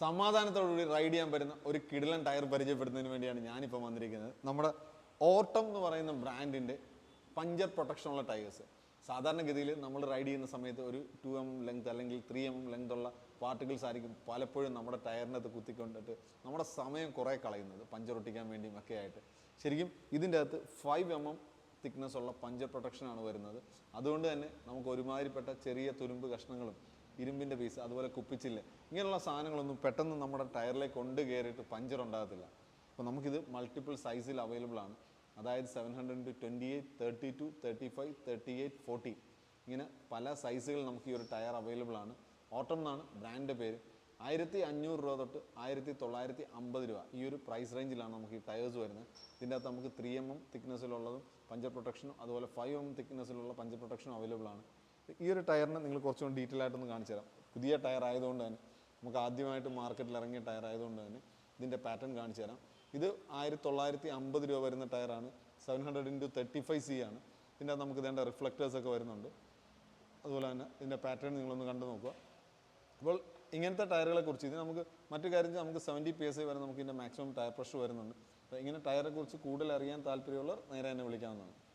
സമാധാനത്തോടുകൂടി ride ചെയ്യാൻ പറ്റുന്ന ഒരു കിടിലൻ ടയർ പരിചയപ്പെടുന്നതിന് വേണ്ടിയാണ് ഞാനിപ്പോൾ വന്നിരിക്കുന്നത്. നമ്മുടെ ഓട്ടം എന്ന് പറയുന്ന ബ്രാൻഡിന്റെ പഞ്ചർ പ്രൊട്ടക്ഷനുള്ള ടയേഴ്സ് സാധാരണഗതിയിൽ നമ്മൾ റൈഡ് ചെയ്യുന്ന സമയത്ത് ഒരു ടു എം ലെങ്ത് അല്ലെങ്കിൽ ത്രീ എം ലെങ്ത് ഉള്ള പാർട്ടിക്കിൾസ് ആയിരിക്കും പലപ്പോഴും നമ്മുടെ ടയറിനകത്ത് കുത്തിക്കൊണ്ടിട്ട് നമ്മുടെ സമയം കുറേ കളയുന്നത് പഞ്ചർ ഒട്ടിക്കാൻ വേണ്ടിയും ഒക്കെ ആയിട്ട്. ശരിക്കും ഇതിന്റെ അകത്ത് ഫൈവ് എം എം തിക്നെസ് ഉള്ള പഞ്ചർ പ്രൊട്ടക്ഷനാണ് വരുന്നത്. അതുകൊണ്ട് തന്നെ നമുക്ക് ഒരുമാതിരിപ്പെട്ട ചെറിയ തുരുമ്പ് കഷ്ണങ്ങളും ഇരുമ്പിന്റെ പീസ് അതുപോലെ കുപ്പിച്ചില്ല്. ഇങ്ങനെയുള്ള സാധനങ്ങളൊന്നും പെട്ടെന്ന് നമ്മുടെ ടയറിലേക്ക് കൊണ്ട് കയറിയിട്ട് പഞ്ചർ ഉണ്ടാകത്തില്ല. അപ്പോൾ നമുക്കിത് മൾട്ടിപ്പിൾ സൈസിൽ അവൈലബിൾ ആണ്. അതായത് seven hundred two twenty eight thirty two thirty five thirty eight forty ഇങ്ങനെ പല സൈസുകൾ നമുക്ക് ഈ ഒരു ടയർ അവൈലബിൾ ആണ്. ഓട്ടം എന്നാണ് ബ്രാൻഡിന്റെ പേര്. ആയിരത്തി അഞ്ഞൂറ് രൂപ തൊട്ട് ആയിരത്തി തൊള്ളായിരത്തി അമ്പത് രൂപ ഈ ഒരു പ്രൈസ് റേഞ്ചിലാണ് നമുക്ക് ഈ ടയേഴ്സ് വരുന്നത്. ഇതിന്റെ അകത്ത് നമുക്ക് ത്രീ എം എം തിക്നെസ്സിലുള്ളതും പഞ്ചർ പ്രൊട്ടക്ഷനും അതുപോലെ ഫൈവ് എം എം തിക്നെസ്സിലുള്ള പഞ്ചർ പ്രൊട്ടക്ഷനും അവൈലബിൾ ആണ്. ഈ ഒരു ടയറിന് നിങ്ങൾ കുറച്ചുകൂടി ഡീറ്റെയിൽ ആയിട്ടൊന്ന് കാണിച്ചു തരാം. പുതിയ ടയർ ആയതുകൊണ്ട് തന്നെ നമുക്ക് ആദ്യമായിട്ട് മാർക്കറ്റിൽ ഇറങ്ങിയ ടയർ ആയതുകൊണ്ട് തന്നെ ഇതിന്റെ പാറ്റേൺ കാണിച്ചു തരാം. ഇത് ആയിരത്തി തൊള്ളായിരത്തി അമ്പത് രൂപ വരുന്ന ടയറാണ് seven hundred into thirty five C ആണ്. പിന്നെ നമുക്ക് ഇതിന്റെ റിഫ്ലക്റ്റേഴ്സ് ഒക്കെ വരുന്നുണ്ട്. അതുപോലെ തന്നെ ഇതിന്റെ പാറ്റേൺ നിങ്ങളൊന്ന് കണ്ടു നോക്കുക. അപ്പോൾ ഇങ്ങനത്തെ ടയറുകളെ കുറിച്ച് ഇത് നമുക്ക് മറ്റു കാര്യം നമുക്ക് സെവന്റി പി എസ് ഐ വരെ നമുക്ക് ഇതിന്റെ മാക്സിമം ടയർ പ്രഷർ വരുന്നുണ്ട്. അപ്പോൾ ഇങ്ങനെ ടയറെ കുറിച്ച് കൂടുതൽ അറിയാൻ താല്പര്യമുള്ളവർ നേരെ തന്നെ വിളിക്കാവുന്നതാണ്.